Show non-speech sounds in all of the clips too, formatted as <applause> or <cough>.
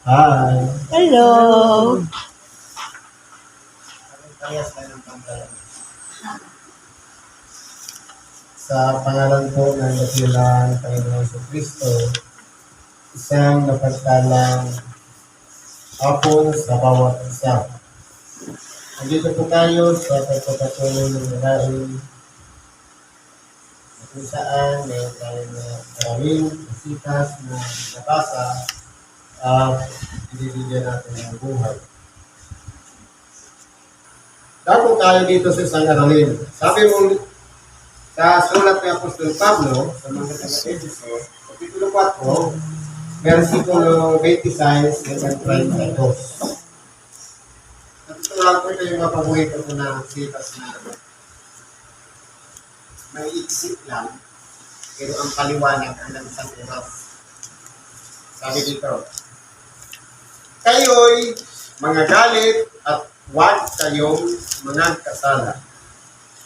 Hi. Hello. Sa pangalan po ng dakilang Panginoon sa Kristo, isang napagtalang hapon sa bawat isa. Nandito po tayo sa pagpapatuloy ng narain na kung saan meron tayo na maraming kasitas na nabasa at ibibigyan natin ng buhay. Dapo tayo dito sa isang aralin. Sabi mo sa sulat ni Apostol Pablo sa mga taga-Efeso, Kapitulo 4, versikulo 26 hanggang 32. Natutulang ko ito yung mapabuhito ko na sitas na may iksik lang, pero ang paliwanag hanggang sa oras. Sabi dito, Kayo'y mga galit at huwag kayong mga kasala.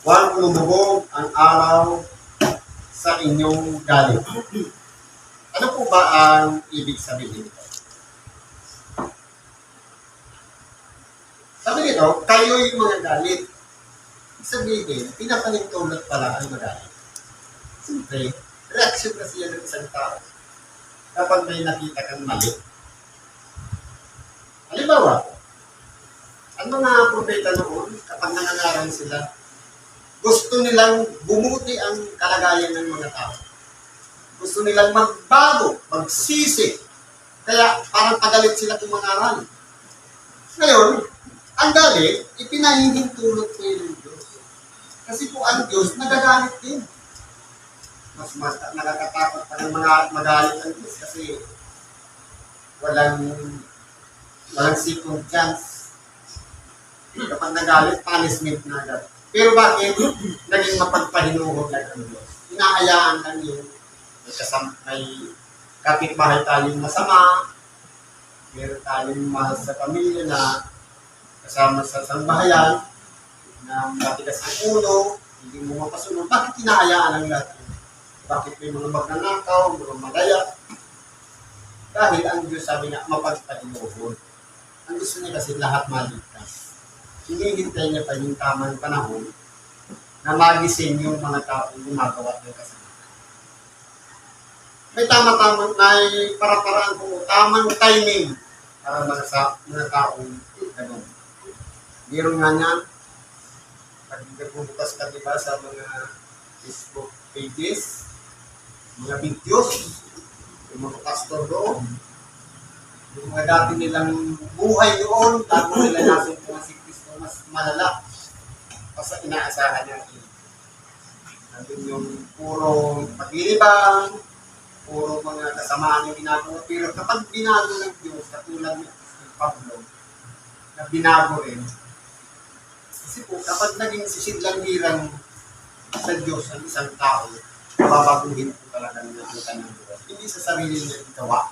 Huwag lumubog ang araw sa inyong galit. Ano po ba ang ibig sabihin nito? Sabi nito, kayo'y mga galit. Ibig sabihin, pinapalintulot pala ang magalit. Siyempre, reaksyon kasi yan ng isang tao kapag may nakita kang mali. Halimbawa, ang mga propeta noon, kapag nangangaral sila, gusto nilang bumuti ang kalagayan ng mga tao. Gusto nilang magbago, magsisi. Kaya parang pagalit sila kung mangaral. Ngayon, ang galit, ipinahihintulot ko yun ng Diyos. Kasi po ang Diyos, nagagalit din. Mas, mas nakakatakot pa ng mga magalit ang Diyos kasi walang walang second chance. Kapag nagalit, punishment na agad. Pero bakit naging mapagpahinuhod lang ang Diyos? Hinahayaan lang yung may, kasam, may kapitbahay tayong masama, meron tayong mahal sa pamilya na kasama sa sambahayan, na matigas ang ulo, hindi mo mapasunod. Bakit hinahayaan ang lahat yun? Bakit may mga magnanakaw, mga malaya? Dahil ang Diyos sabi nga, mapagpahinuhod. Ang gusto niya kasi lahat maligtas. Hinihintay niya pa yung tamang panahon na magising yung mga taong gumagawa ng kasalanan. May tama-tama, may para-paraan po, tamang timing para mga, sa, mga taong ganun. Meron nga niya, pag nagbubukas ka diba sa mga Facebook pages, mga videos, yung mga pastor doon, yung mga dati nilang buhay doon, bago <coughs> nila mga si Kristo, mas malala pa sa inaasahan natin. Nandun yung puro paglilibang, puro mga kasamaan yung ginagawa. Pero kapag binago ng Diyos, katulad ni Pablo, na binago rin, kasi po, kapag naging sisidlangiran sa Diyos ang isang tao, babaguhin po talaga ng ang kanyang buhay. Hindi sa sarili niya gawa,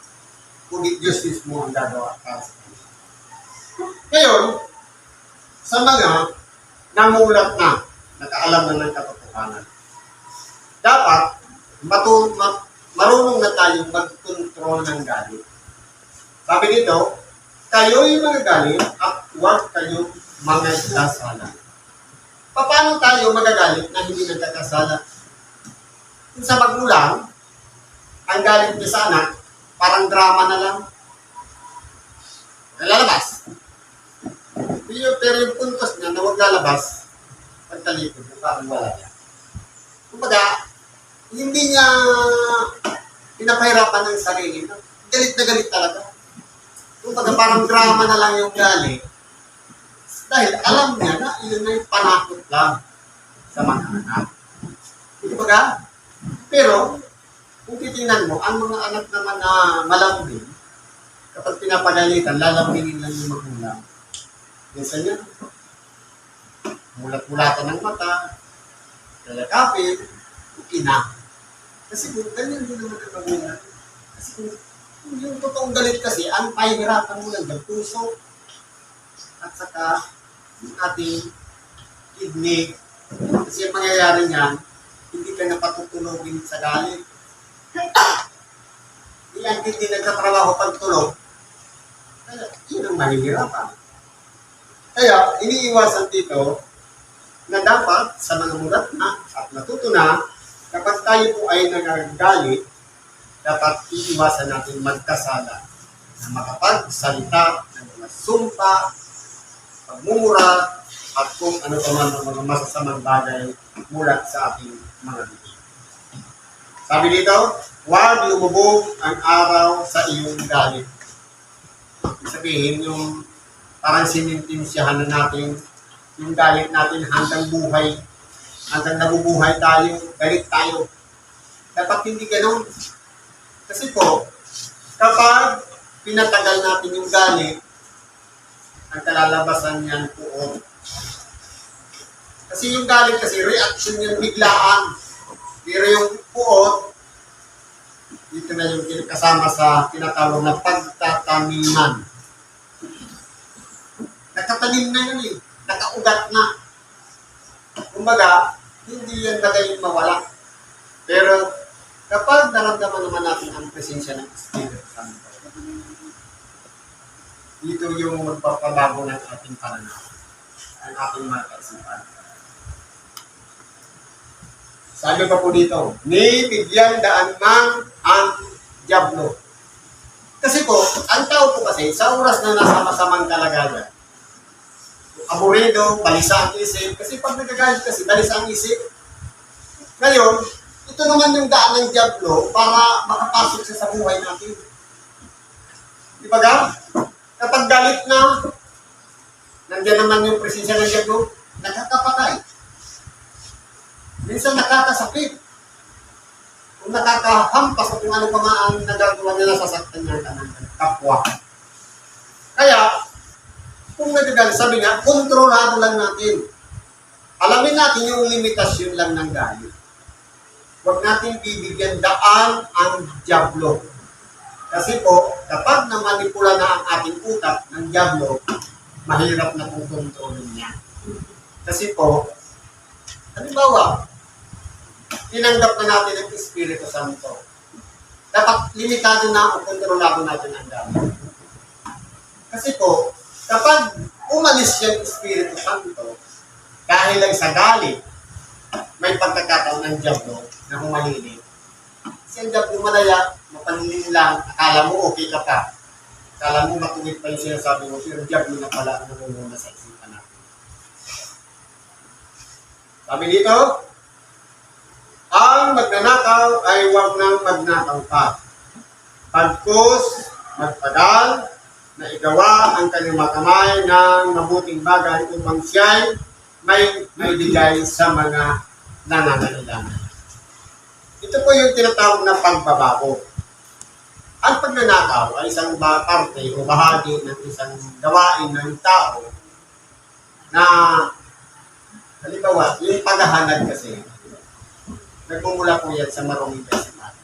kundi Diyos mismo ang gagawa para sa kanya. Ngayon, sa mga namulat na, nakaalam na ng katotohanan, dapat matu ma- marunong na tayong mag-control ng galit. Sabi nito, kayo'y mga galit at huwag kayong mga kasala. Paano tayo magagalit na hindi nagkakasala? Kung sa magulang, ang galit niya sa anak, parang drama na lang. Lalabas. Pero, pero yung puntos niya na huwag lalabas, pagtalikod mo, parang wala niya. Kumbaga, hindi niya pinapahirapan ng sarili. Galit na galit talaga. Kumbaga, parang drama na lang yung galit. Dahil alam niya na yun ay panakot lang sa mga anak. Kumbaga, pero, kung titingnan mo, ang mga anak naman na malambing, kapag pinapagalitan, lalambingin lang yung magulang. Minsan yun, mulat-mulatan ng mata, lalakapin, okay na. Kasi kung ganyan din naman ang magulang, kasi kung, kung yung totoong galit kasi, ang pahihirapan mo lang ng puso, at saka yung ating kidney. Kasi ang mangyayari niyan, hindi ka na patutulogin sa galit. Yan, hindi nagtatrabaho pag tulog. ng mahihirapan. Kaya, iniiwasan dito na dapat sa mga mulat na at natuto na kapag tayo po ay nagagalit, dapat iiwasan natin magkasala na makapagsalita ng mga sumpa, pagmumura, at kung ano pa man ang mga masasamang bagay mula sa ating mga bibig. Sabi dito, huwag lumubog ang araw sa iyong galit. Sabihin, yung parang sinintensyahan na natin yung galit natin hanggang buhay, hanggang nabubuhay tayo, galit tayo. Dapat hindi ganun. Kasi po, kapag pinatagal natin yung galit, ang kalalabasan niyan po. Kasi yung galit kasi, reaction yung biglaan. Pero yung puot, dito na yung kasama sa tinatawag na pagtataniman. Nakatanim na yun eh. Nakaugat na. Kumbaga, hindi yan bagay mawala. Pero kapag naramdaman naman natin ang presensya ng Espiritu Santo, dito yung magpapabago ng ating pananaw, ang ating mga kaisipan. Sabi pa po dito, ni bigyan daan man ang Diablo. Kasi po, ang tao po kasi, sa oras na nasa masamang kalagayan, aburido, balisa ang isip, kasi pag nagagalit kasi, balisa ang isip. Ngayon, ito naman yung daan ng Diablo para makapasok siya sa buhay natin. Di ba ga? Kapag galit na, nandiyan naman yung presensya ng Diablo, nakakapatay. Minsan nakakasakit. Kung nakakahampas o kung ano pa nga ang nagagawa nila sa saktan ng kanang kapwa. Kaya, kung nagagalit, sabi nga, kontrolado lang natin. Alamin natin yung limitasyon lang ng galit. Huwag natin bibigyan daan ang Diablo. Kasi po, kapag namanipula na ang ating utak ng Diablo, mahirap na kung kontrolin niya. Kasi po, halimbawa, tinanggap na natin ang Espiritu Santo. Dapat limitado na o kontrolado natin ang gamit. Kasi po, kapag umalis yung Espiritu Santo, dahil lang sa galit, may pagkakataon ng Diablo na humalili. Kasi ang Diablo malaya, mapanilin lang, akala mo okay ka pa. Akala mo matuwid pa yung sinasabi mo, pero Diablo na pala ang namumuna sa isipan natin. Sabi dito, ang magnanakaw ay huwag nang magnakaw pa. Pagkus, magpagal, na igawa ang kanyang kamay ng mabuting bagay upang siya'y may maibigay sa mga nangangailangan. Ito po yung tinatawag na pagbabago. Ang pagnanakaw ay isang parte o bahagi ng isang gawain ng tao na halimbawa, yung paghahanad kasi, nagmumula po yan sa maruming kasiman.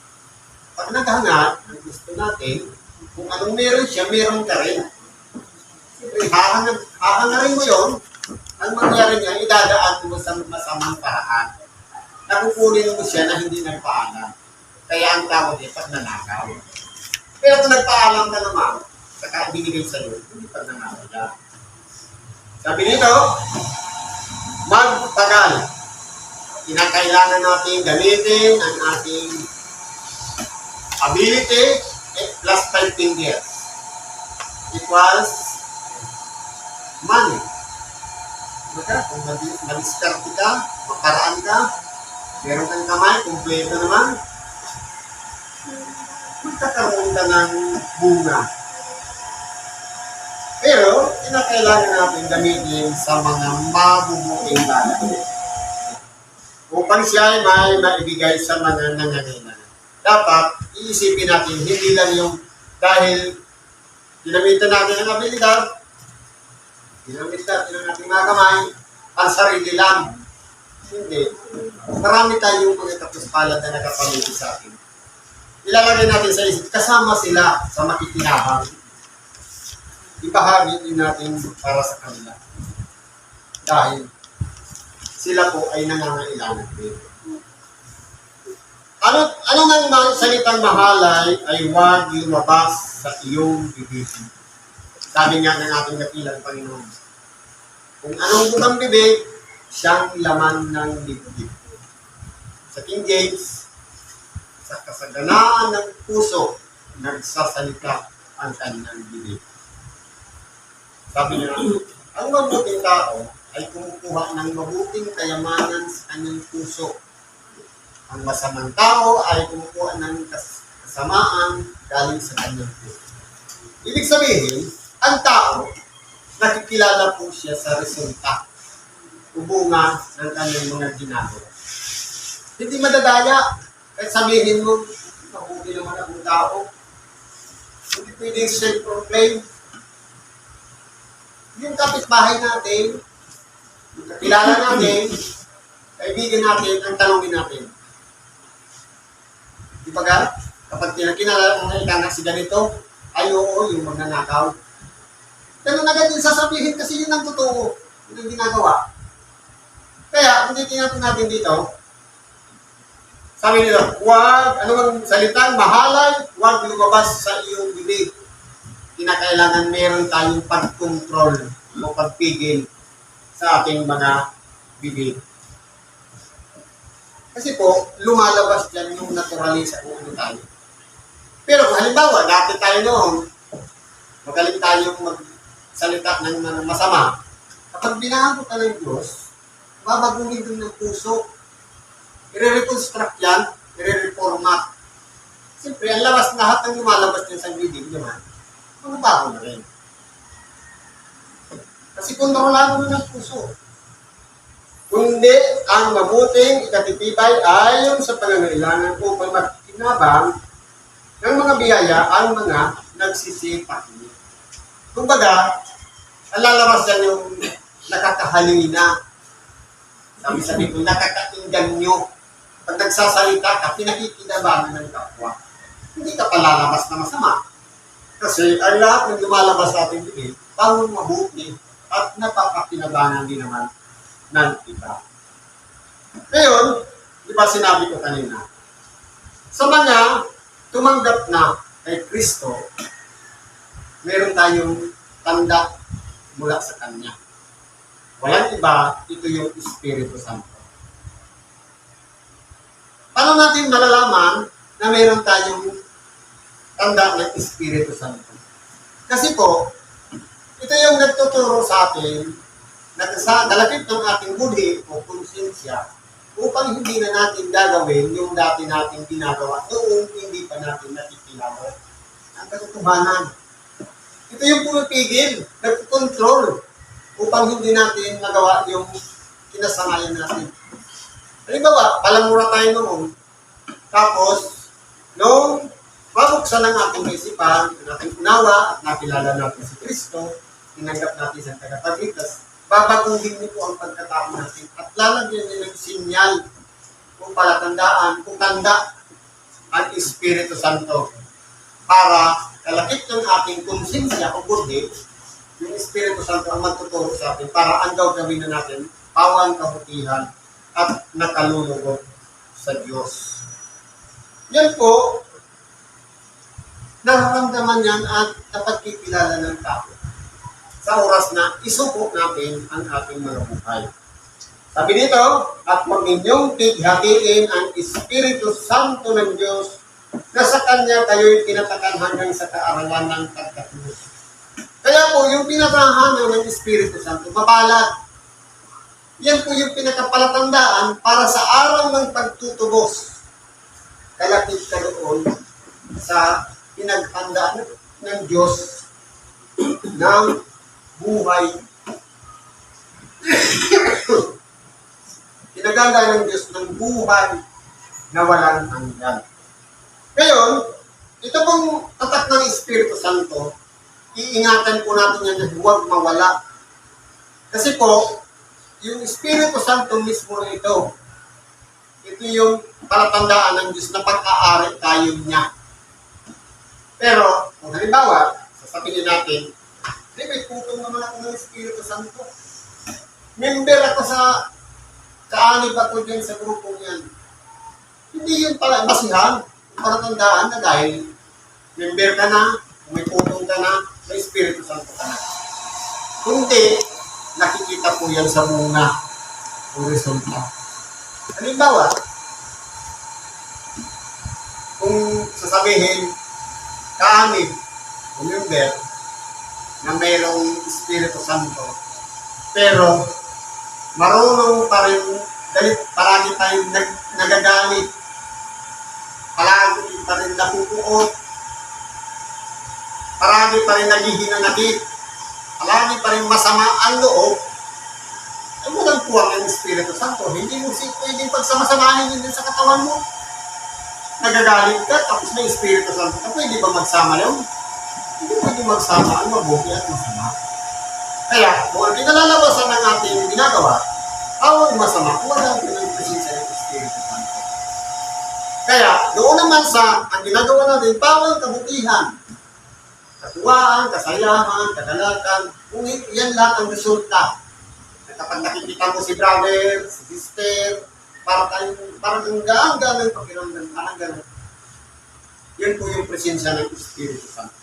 Pag naghanap, ang gusto natin, kung anong meron siya, meron ka rin. Siyempre, hahangarin mo yon ang mangyari niya, idadaan mo sa masamang paraan. Nakukunin mo siya na hindi nagpaalam. Kaya ang tawag niya, pagnanakaw. Pero kung nagpaalam ka naman, saka binigay sa iyo, hindi pagnanakaw ka. Sabi nito, magpagal. Kinakailangan natin gamitin ang ating ability eh, plus 5 fingers equals money. Diba? Kung madiskarte ka, maparaan ka, meron kang kamay, kumpleto naman, magkakaroon ka ng bunga. Pero, kinakailangan natin gamitin sa mga mabubuting bagay. Upang siya ay may maibigay sa mga nangangailangan. Dapat, iisipin natin, hindi lang yung dahil ginamitan natin ang abilidad, ginamit natin ang ating mga kamay, ang sarili lang. Hindi. Marami tayong mga kapuspalad na nakapamili sa atin. Ilalagay natin sa isip, kasama sila sa makikinabang. Ibahagi din natin para sa kanila. Dahil sila po ay nangangailangan din. Ano, ano ma- salitang mahalay ay huwag lumabas sa iyong bibig. Sabi nga ng ating dakilang Panginoon, kung anong butang bibig, siyang laman ng dibdib. Sa King James, sa kasaganaan ng puso, nagsasalita ang kanyang bibig. Sabi niya, ang mabuting tao ay kumukuha ng mabuting kayamanan sa kanyang puso. Ang masamang tao ay kumukuha ng kas- kasamaan galing sa kanyang puso. Ibig sabihin, ang tao, nakikilala po siya sa resulta o bunga ng kanyang mga ginagawa. Hindi madadaya. Kahit sabihin mo, mabuti naman ang tao. Hindi pwedeng self-proclaim. Yung kapitbahay natin, yung kakilala natin, kaibigan natin, ang tanongin natin. Di ba ga? Kapag kinakilala mo na ikanak si ganito, ay oo, yung magnanakaw. Pero agad yung sasabihin kasi yun ang totoo. Yun ang ginagawa. Kaya, hindi tinatin natin dito, sabi nila, huwag, ano bang salitang mahalay, huwag lumabas sa iyong bibig. Kinakailangan meron tayong pag-control o pagpigil sa ating mga bibig. Kasi po, lumalabas dyan yung naturally sa ano tayo. Pero kung halimbawa, dati tayo noon, magaling tayong magsalita ng masama. Kapag binago ka ng Diyos, babaguhin din ng puso. I-reconstruct yan, i-reformat. Siyempre, ang labas lahat ng lumalabas niya sa bibig naman, mga bago na rin. Kasi kontrolado ng puso. Kundi ang mabuting ikatitibay ayon sa pangangailangan upang makinabang ng mga biyaya ang mga nagsisipak niya. Kumbaga, ang lalabas dyan yung nakakahalina. Sabi-sabi ko, nakakainggan nyo. Pag nagsasalita ka, pinakikinabangan ng kapwa. Hindi ka palalabas na masama. Kasi ang lahat ng lumalabas sa ating bibig, pang mabuti at napapakinabangan din naman ng iba. Ngayon, di ba sinabi ko kanina, sa mga tumanggap na kay Kristo, meron tayong tanda mula sa Kanya. Walang iba, ito yung Espiritu Santo. Paano natin malalaman na meron tayong tanda ng Espiritu Santo? Kasi po, ito yung nagtuturo sa atin na sa dalagit ng ating budhi o konsensya upang hindi na natin gagawin yung dati nating ginagawa noong hindi pa natin nakikilala ang katotohanan. Ito yung pumipigil, nagkontrol upang hindi natin magawa yung kinasanayan natin. Halimbawa, palamura tayo noon. Tapos, nung mabuksan ang ating isipan, ang ating unawa, at nakilala natin si Kristo, tinanggap natin sa tagapagligtas, babaguhin niyo ang pagkatao natin. At lalagyan niyo ng sinyal kung palatandaan, kung tanda ang Espiritu Santo para kalakip ng ating konsensya o buddhi, yung Espiritu Santo ang magtuturo sa atin para ang gawin na natin, pawang kabutihan at nakalulugod sa Diyos. Yan po, nararamdaman yan at napagkikilala ng tao sa oras na isuko natin ang ating mga buhay. Sabi dito, at huwag ninyong tighatiin ang Espiritu Santo ng Diyos na sa Kanya kayo'y tinatakan hanggang sa kaarawan ng pagkatulog. Kaya po, yung pinatahanan ng Espiritu Santo, mapalad. Yan po yung pinakapalatandaan para sa araw ng pagtutubos. Kalapit ka doon sa pinaghandaan ng Diyos <clears throat> ng buhay. <coughs> Pinaganda ng Diyos ng buhay na walang hanggan. Ngayon, ito pong tatak ng Espiritu Santo, iingatan po natin yan na huwag mawala. Kasi po, yung Espiritu Santo mismo na ito, ito yung palatandaan ng Diyos na pag-aari tayo niya. Pero, kung halimbawa, sasabihin natin, may putong naman ako ng Espiritu Santo. Member ako sa kaanib ako dyan sa grupong yan. Hindi yun pala basihan. Para tandaan na dahil member ka na, may putong ka na, may Espiritu Santo ka na. Kundi, nakikita po yan sa muna o resulta. Halimbawa, kung sasabihin, kaanib, member, na mayroong Espiritu Santo, pero marunong pa rin, galit, palagi tayong nag, nagagalit, palagi pa rin napupuot, palagi pa rin naghihinanakit, palagi pa rin masama ang loob, ay walang kuwang ang Espiritu Santo. Hindi mo si pwedeng pagsamasamahin yun sa katawan mo. Nagagalit ka, tapos may Espiritu Santo ka, pwede ba magsama yun? Pwede magsama ang mabuti at masama. Kaya, kung ang kinalalabasan ng ating ginagawa, awang masama, wala ang presensya ng Espiritu Santo. Kaya, doon naman sa ang ginagawa natin, bawal kabutihan. Katuwaan, kasayahan, kagalakan, kung yan lang ang resulta. Na kapag nakikita mo si brother, si sister, para tayong, parang ang gaang ng pakiramdam, parang. Yun po yung presensya ng Espiritu Santo.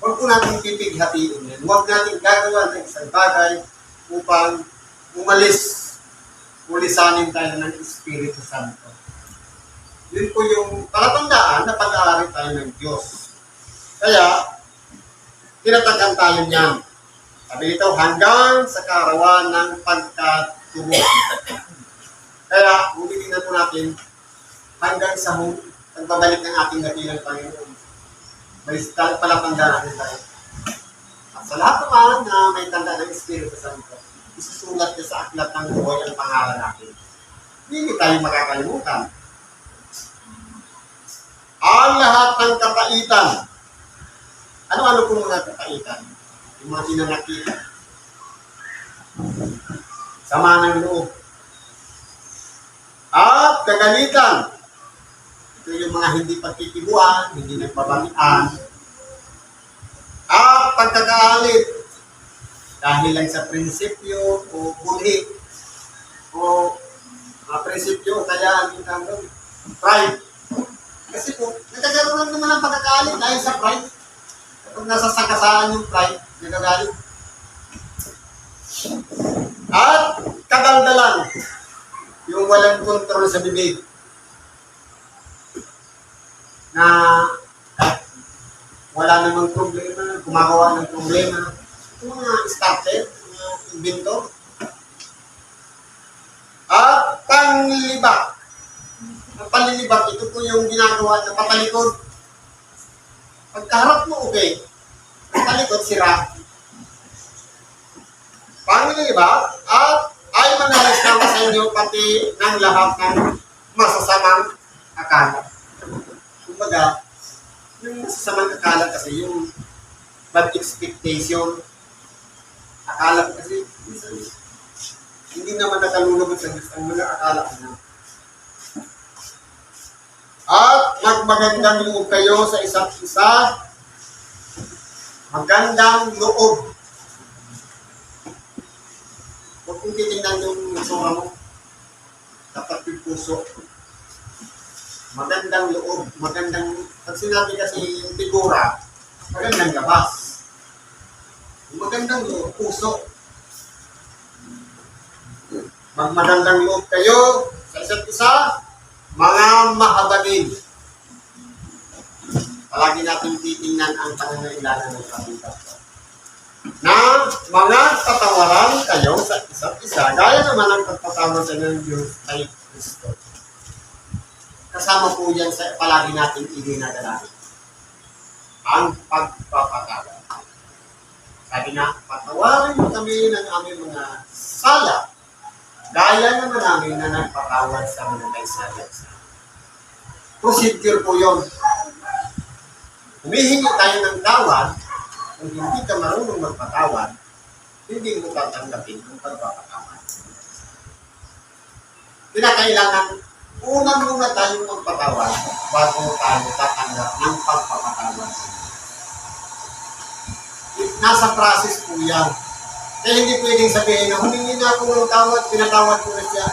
Huwag po natin pipighatiin yan. Huwag natin gagawa ng isang bagay upang umalis, ulisanin tayo ng Espiritu Santo. Yun po yung palatandaan na pag-aari tayo ng Diyos. Kaya, tinatagan tayo niyan. Sabi ito, hanggang sa kaarawan ng pagkatubo. Kaya, ulitin na po natin, hanggang sa pagbabalik ng ating dakilang Panginoon. May palatandaan natin tayo. At sa lahat naman na may tanda ng Espiritu Santo, isusulat niya sa aklat ng buhay ang pangalan natin. Hindi tayo makakalimutan. Ang lahat ng kapaitan. Ano-ano po mga kapaitan? Yung mga tinanakit. Sama ng loob. At kagalitan. Ito yung mga hindi pagkikibuan, hindi nagpabalian. At pagkakaalit. Dahil lang sa prinsipyo o bulhi o mga prinsipyo kaya ang tawag pride. Kasi po, nagkakaroon naman ng pagkakaalit dahil sa pride. Kapag nasa sagasaan yung pride, nagagalit. At kadaldalan, yung walang kontrol sa bibig. Na wala namang problema, gumagawa ng problema. Yung mga starter, mga inventor. At panglibak. Ang panlilibak, ito po yung ginagawa na patalikod. Pagkaharap mo, okay. Pagkalikod, sira. Panglilibak, at ay manalis naman sa inyo pati ng lahat ng masasamang akala. Kumbaga, yung masasamang akala kasi yung bad expectation. Akala ko kasi, hindi naman nakalulubot sa Diyos ang mga akala ko na. At magmagandang loob kayo sa isa't isa. Magandang loob. Huwag kong titignan yung sura mo. Dapat yung puso. Magandang loob. Magandang, pag sinabi kasi yung figura, magandang labas. Yung magandang loob, puso. Magmagandang loob kayo sa isa't isa, mga mahabagin. Palagi natin titingnan ang pangangailangan ng kabigat na mga katawaran kayo sa isa't isa, gaya naman ang pagpatawad sa ng Diyos kay Kristo. Kasama po yan sa palagi natin ininadalangin. Ang pagpapatawad. Sabi na, patawarin mo kami ng aming mga sala, gaya naman namin na nagpatawad sa mga kaisaya sa Procedure po yun. Humihingi tayo ng tawad, kung hindi ka marunong magpatawad, hindi mo tatanggapin ang pagpapatawad. Kinakailangan, unang muna tayong magpatawad bago tayo tatanggap ng pagpapatawad. Nasa process po yan. Kaya hindi pwedeng sabihin na humingi na ako ng tawad, pinatawad ko na siya.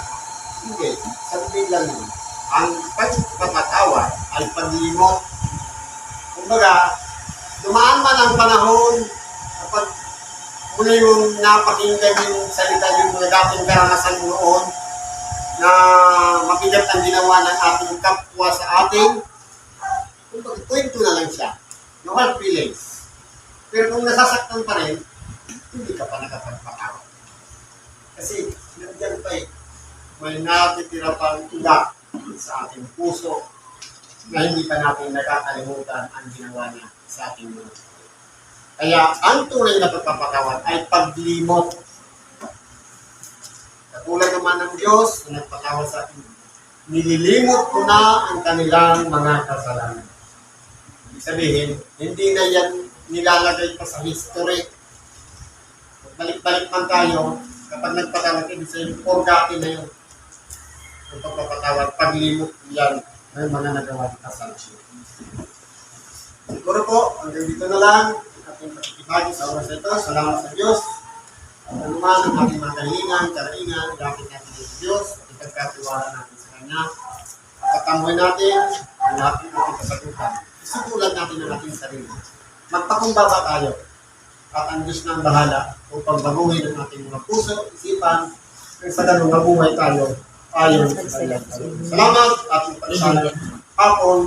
Hindi. Sabihin lang yun. Ang pagpapatawad ay paglimot. Kumbaga, dumaan man ang panahon, kapag muli mong napakinggan yung salita yung mga karanasan mo noon, na mabigat ang ginawa ng ating kapwa sa atin, kumbaga, kwento na lang siya. No hard feelings. Pero kung nasasaktan pa rin, hindi ka pa nakapagpatawa. Kasi, nandiyan pa eh, may natitira pang iba sa ating puso na hindi pa natin nakakalimutan ang ginawa niya sa ating mga. Kaya, ang tunay na pagpapatawad ay paglimot. Katulad naman ng Diyos na nagpatawad sa atin, nililimot ko na ang kanilang mga kasalanan. Ibig sabihin, hindi na yan nilalagay pa sa history. Balik-balik man tayo, kapag nagpatawad, ibig sabihin, forgotten na yun. Ang pagpapatawad, paglimot yan ng mga nagawa ng kasalanan. Siguro po, hanggang dito na lang ating pakikibagi sa oras ito. Salamat sa Diyos. Ang anuman ang ating mga kahilingan, karaingan, dapat natin sa Diyos at ipagkatiwala natin Kanya. At tatamboy natin ang lahat ng ating kasagutan. Isutulan natin ang ating sarili. Magpakumbaba tayo. At ang Diyos na ang bahala upang baguhin ang ating mga puso, isipan, kung sa ganun mabuhay tayo ayon sa kalooban. Salamat at magpagsalat hapon.